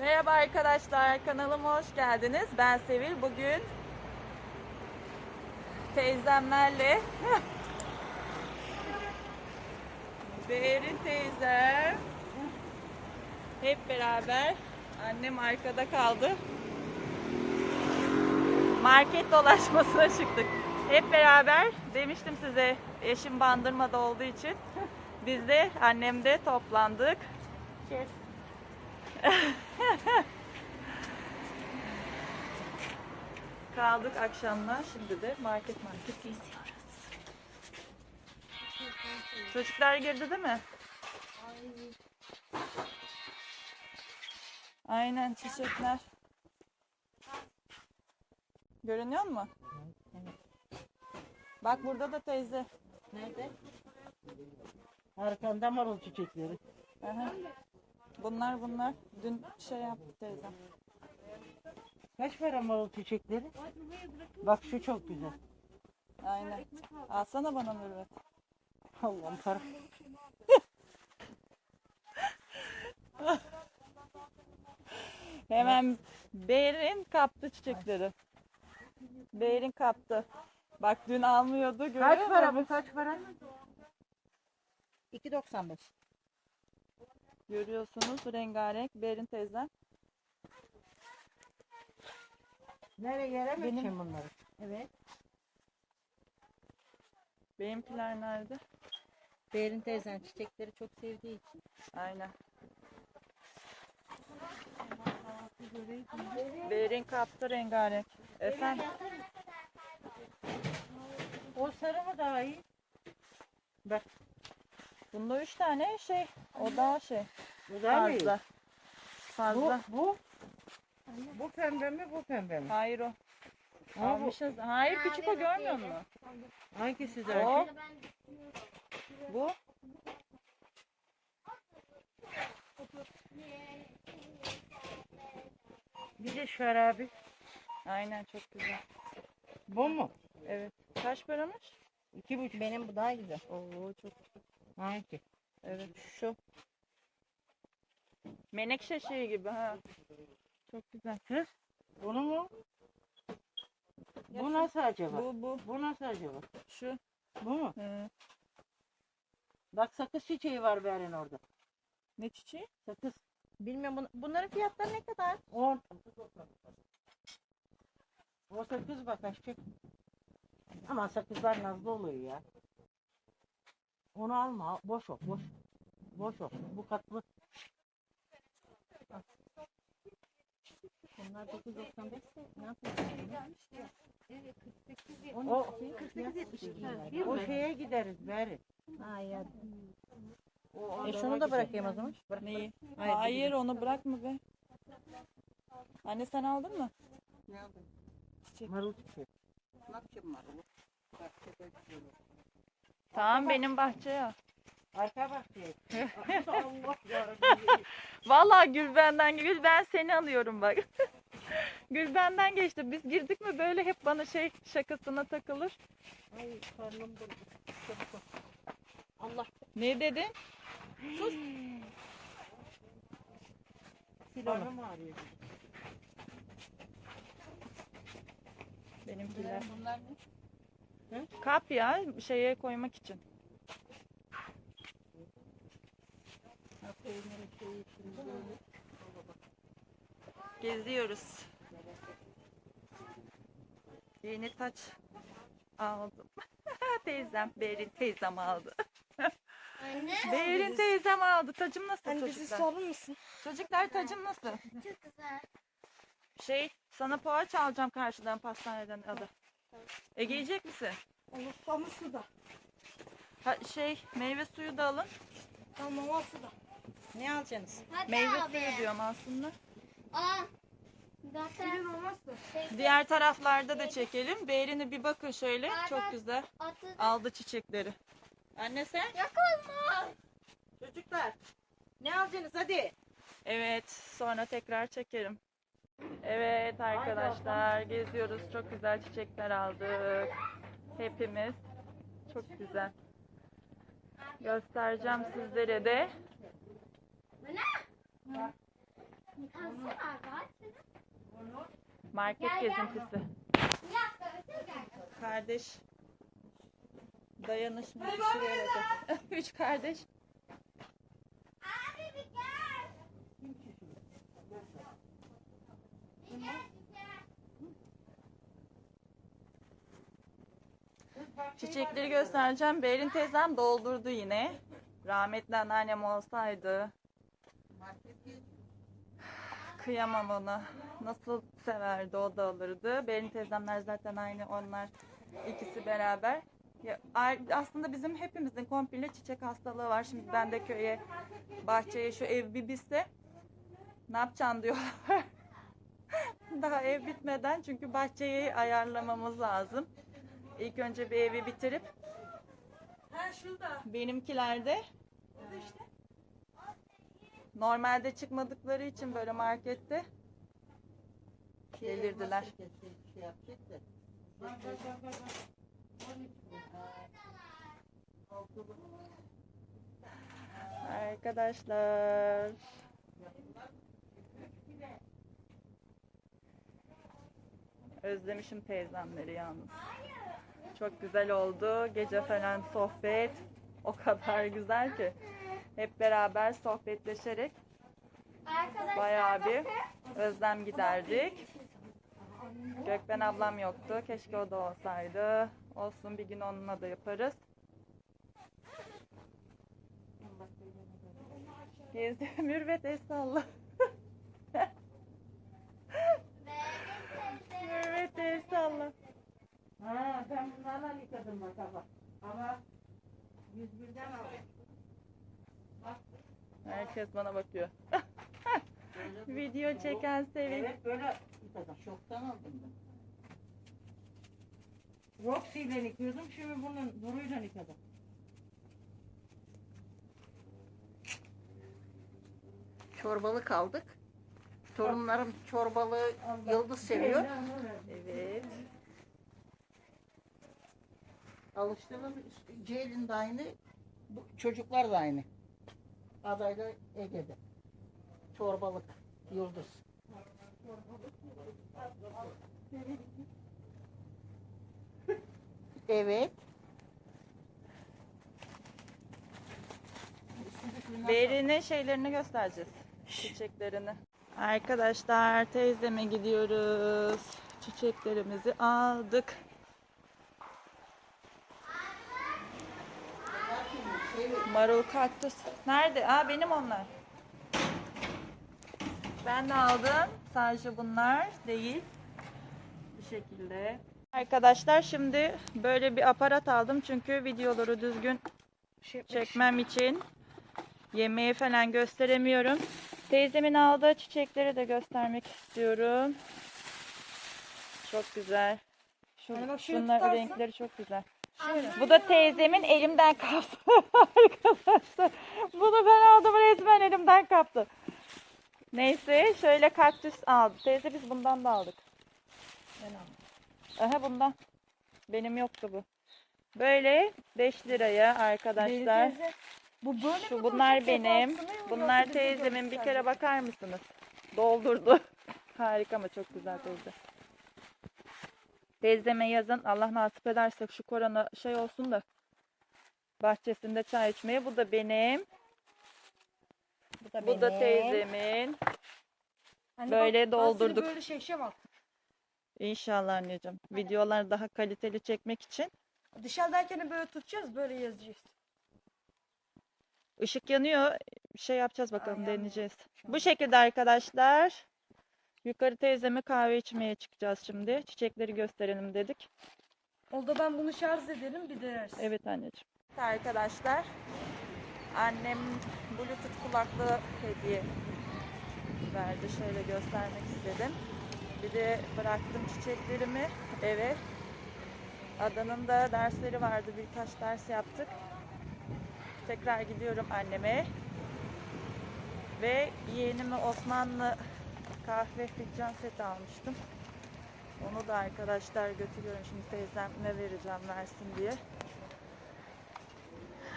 Merhaba arkadaşlar, kanalıma hoş geldiniz. Ben Sevil. Bugün teyzemlerle Berin teyzem hep beraber annem arkada kaldı. Market dolaşmasına çıktık. Hep beraber demiştim size eşim bandırmada olduğu için biz de annemde toplandık. Kaldık akşamlar. Şimdi de market market geziyoruz. Çocuklar girdi değil mi? Aynen çiçekler. Görünüyor mu? Bak burada da teyze. Nerede? Arkanda marul çiçekleri. Aha. Bunlar bunlar. Dün şey yaptı teyzem. Kaç para marul çiçekleri? Bak şu çok güzel. Aynen. Alsana bana Mürvet. Allah'ım para. Hemen Berin kaptı çiçekleri. Berin kaptı. Bak dün almıyordu görüyor Kaç para musun? bu kaç para? 2.95. Görüyorsunuz rengarenk. Berin teyzem. Nereye yere mi Benim- için bunları? Evet. Benimkiler nerede? Berin teyzen çiçekleri çok sevdiği için. Aynen. Berin kaptı rengarenk. Efendim? O sarı mı daha iyi? Bak Bunda üç tane şey. O daha şey. bu daha mı? Fazla. Bu, Fazla. bu, bu pembe mi bu pembe mi? Hayır o. Ama bu, Almışız. Hayır küçük o görmüyor musun? hangisi O. Bu. Bir de şarabi. Aynen çok güzel. Bu mu? Evet. Kaç paramış? İki buçuk. Benim bu daha güzel. Oo çok Hangi? Evet şu. Menekşe şeyi gibi ha. Çok güzel. Kız, bunu mu? Bu şu- nasıl acaba? Bu, Bu bu nasıl acaba? şu. Bu mu? Hı. Bak sakız çiçeği var Berin orada. Ne çiçeği? Sakız. Bilmiyorum bun- bunların fiyatları ne kadar? On. O sakız bak aşkım. Ama sakızlar nazlı oluyor ya. Onu alma. al- Boş o. Boş. Boş o. Bu katlı. Bunlar 995 ne yapıyorsun? O, 48 o şeye gideriz Berin. Ha ya. O E şunu da bırakayım o zaman. Bırak. Neyi? Hayır, Hayır, onu bırakma be. Anne sen aldın mı? Ne aldın? Çiçek. Marul çiçeği. Tamam benim bahçeye. Arka bahçeye. Allah yarabbim. Vallahi Gülben'den Gül ben seni alıyorum bak. Gülben'den geçti. Biz girdik mi böyle hep bana şey şakasına takılır. Ay karnım durdu. Allah. Ne dedin? Sil onu. Benimkiler. Bunlar ne? Kap ya şeye koymak için. Geziyoruz. Yeni taç aldım. teyzem, Berin teyzem aldı. Anne. Berin teyzem aldı. Tacım nasıl Anne bizi çocuklar? sorur musun? Çocuklar tacım nasıl? Çok güzel. Şey, sana poğaça alacağım karşıdan pastaneden adı. E giyecek misin? Olur. Ama suda. Ha, şey, meyve suyu da alın. Tamam o suda. Ne alacaksınız? Hadi Meyve abi. suyu diyorum aslında. Aa. Zaten olmazsa. Diğer taraflarda da çekelim. Berin'i bir bakın şöyle. Çok güzel. Atı. Aldı çiçekleri. Anne sen? Yakılma. Çocuklar ne alacaksınız hadi. Evet, sonra tekrar çekerim. Evet arkadaşlar, geziyoruz. Çok güzel çiçekler aldık. Hepimiz. Çok güzel. Göstereceğim sizlere de. Market gezintisi. Kardeş dayanışma şey. Üç kardeş. Çiçekleri göstereceğim. Berin teyzem doldurdu yine. Rahmetli anneannem olsaydı. Kıyamam ona. Nasıl severdi o da alırdı. Berin teyzemler zaten aynı onlar ikisi beraber. Ya, aslında bizim hepimizin komple çiçek hastalığı var. Şimdi ben de köye, bahçeye şu ev bir bitse ne yapacaksın diyorlar. Daha ev bitmeden çünkü bahçeyi ayarlamamız lazım. İlk önce bir evi bitirip benimkilerde normalde çıkmadıkları için böyle markette delirdiler. Şey da. Arkadaşlar. Özlemişim teyzemleri yalnız. Çok güzel oldu. Gece falan sohbet. O kadar güzel ki. Hep beraber sohbetleşerek bayağı bir özlem giderdik. Gökben ablam yoktu. Keşke o da olsaydı. Olsun bir gün onunla da yaparız. Gezdi Mürvet Esallah. Mürvet Esallah. Ha ben bunlarla yıkadım bak ama. Ama 101'den aldım. Herkes bana bakıyor. Video çeken Sevil. Evet böyle yıkadım. Şoktan aldım ben. Roxy ile yıkıyordum. Şimdi bunun buruyla yıkadım. Çorbalık aldık. Torunlarım çorbalığı Yıldız seviyor. Evet. Alıştığımız Ceylin de aynı, bu çocuklar da aynı. Adayla Ege'de. Çorbalık, Yıldız. Evet. Beri'nin şeylerini göstereceğiz. Çiçeklerini. Arkadaşlar teyzeme gidiyoruz. Çiçeklerimizi aldık. Marul kaktüs. Nerede? Aa benim onlar. Ben de aldım. Sadece bunlar değil. Bu şekilde. Arkadaşlar şimdi böyle bir aparat aldım. Çünkü videoları düzgün çekmem için yemeği falan gösteremiyorum. Teyzemin aldığı çiçekleri de göstermek istiyorum. Çok güzel. Şu, Hani bak şöyle bunlar tutarsın. renkleri çok güzel. Şöyle. Bu da teyzemin elimden kaptı arkadaşlar. Bunu ben aldım resmen elimden kaptı. Neyse şöyle kaktüs aldı. Teyze biz bundan da aldık. Ben aldım. Aha bundan. Benim yoktu bu. Böyle 5 liraya arkadaşlar. Bu böyle Şu mi bunlar benim. Mı? Bunlar teyzemin bir kere bakar mısınız? Doldurdu. Harika ama çok güzel teyze. Teyzeme yazın Allah nasip ederse şu korona şey olsun da bahçesinde çay içmeye. Bu da benim. Bu da Bu da benim. teyzemin. Hani Böyle bak, doldurduk. Böyle bak. İnşallah anneciğim. Videolar daha kaliteli çekmek için. Dışarıdayken böyle tutacağız böyle yazacağız. Işık yanıyor. Şey yapacağız bakalım yanmıyor. deneyeceğiz. Bu şekilde arkadaşlar. Yukarı teyzeme kahve içmeye çıkacağız şimdi. Çiçekleri gösterelim dedik. Oldu ben bunu şarj edelim bir dersin. Evet anneciğim. Arkadaşlar annem bluetooth kulaklığı hediye verdi. Şöyle göstermek istedim. Bir de bıraktım çiçeklerimi eve. Adanın da dersleri vardı. Birkaç ders yaptık. Tekrar gidiyorum anneme. Ve yeğenime Osmanlı kahve fincan seti almıştım. Onu da arkadaşlar götürüyorum. Şimdi teyzemle vereceğim versin diye.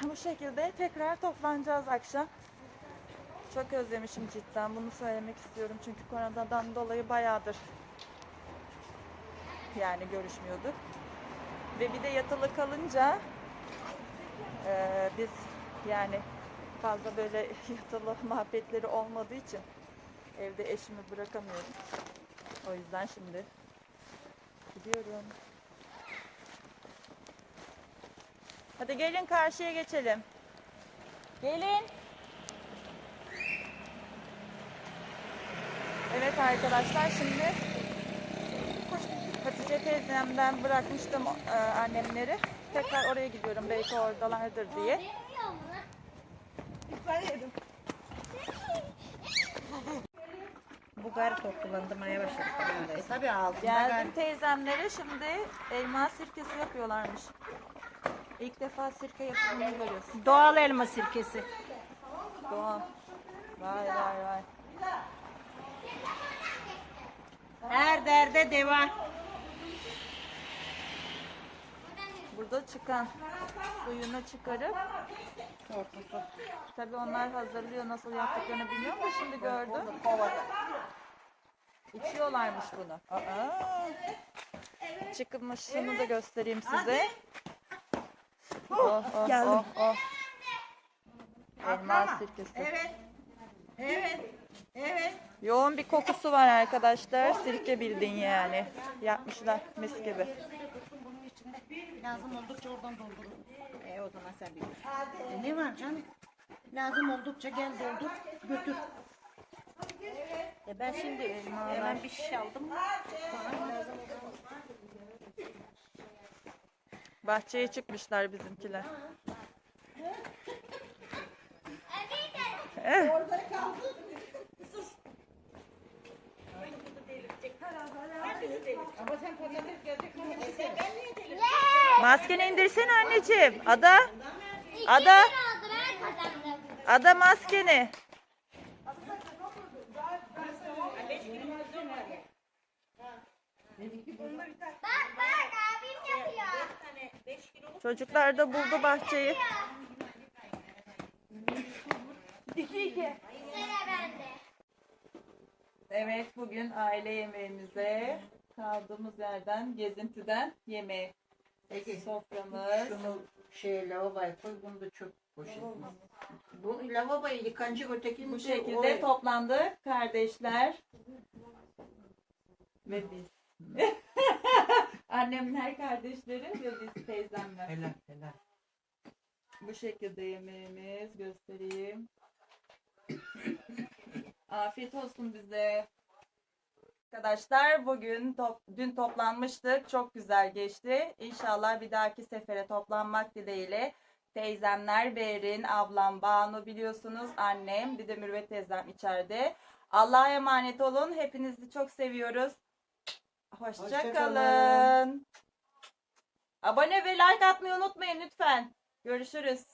Bu şekilde tekrar toplanacağız akşam. Çok özlemişim cidden. Bunu söylemek istiyorum. Çünkü koronadan dolayı bayağıdır yani görüşmüyorduk. Ve bir de yatılı kalınca eee, biz yani fazla böyle yatılı muhabbetleri olmadığı için evde eşimi bırakamıyorum. O yüzden şimdi gidiyorum. Hadi gelin karşıya geçelim. Gelin. Evet arkadaşlar şimdi Hatice teyzemden bırakmıştım e, annemleri. Tekrar oraya gidiyorum belki oradalardır diye. Bugar kokulandırmaya başladı. E tabii altında Geldim teyzemlere şimdi elma sirkesi yapıyorlarmış. İlk defa sirke yapımını görüyorsun. Doğal elma sirkesi. Doğal. Vay vay vay. Her derde deva. Burada çıkan suyunu çıkarıp Tabii onlar hazırlıyor nasıl yaptıklarını bilmiyorum da şimdi gördüm. İçiyorlarmış bunu. Aa. Çıkmışını da göstereyim size. Oh, oh, Geldim. oh, oh. Elma sirkesi. Evet. Evet. Evet. Yoğun bir kokusu var arkadaşlar. Sirke bildin yani. Yapmışlar mis gibi. Lazım oldukça oradan doldurun. E o zaman sen bilirsin. E, ne var canım? Lazım oldukça gel doldur götür. E ben şimdi hemen bir şiş aldım. Bahçeye çıkmışlar bizimkiler. Eh. Maskeni indirsene anneciğim. Ada. Ada. Ada maskeni. Bak bak abim yapıyor. Çocuklar da buldu bahçeyi. Sıra bende. Evet bugün aile yemeğimize kaldığımız yerden gezintiden yemeği. Soframız. Şunu şey lavaboya koy bunu da çöp poşetine. Bu lavaboyu yıkanacak ötekini Bu de şekilde toplandık kardeşler ve biz. Annemler kardeşleri ve biz teyzemler. Helal helal. Bu şekilde yemeğimiz göstereyim. Afiyet olsun bize. Arkadaşlar bugün top, dün toplanmıştık. Çok güzel geçti. İnşallah bir dahaki sefere toplanmak dileğiyle. Teyzemler Berin, ablam Banu biliyorsunuz. Annem, bir de Mürvet teyzem içeride. Allah'a emanet olun. Hepinizi çok seviyoruz. Hoşça Hoşça. Abone ve like atmayı unutmayın lütfen. Görüşürüz.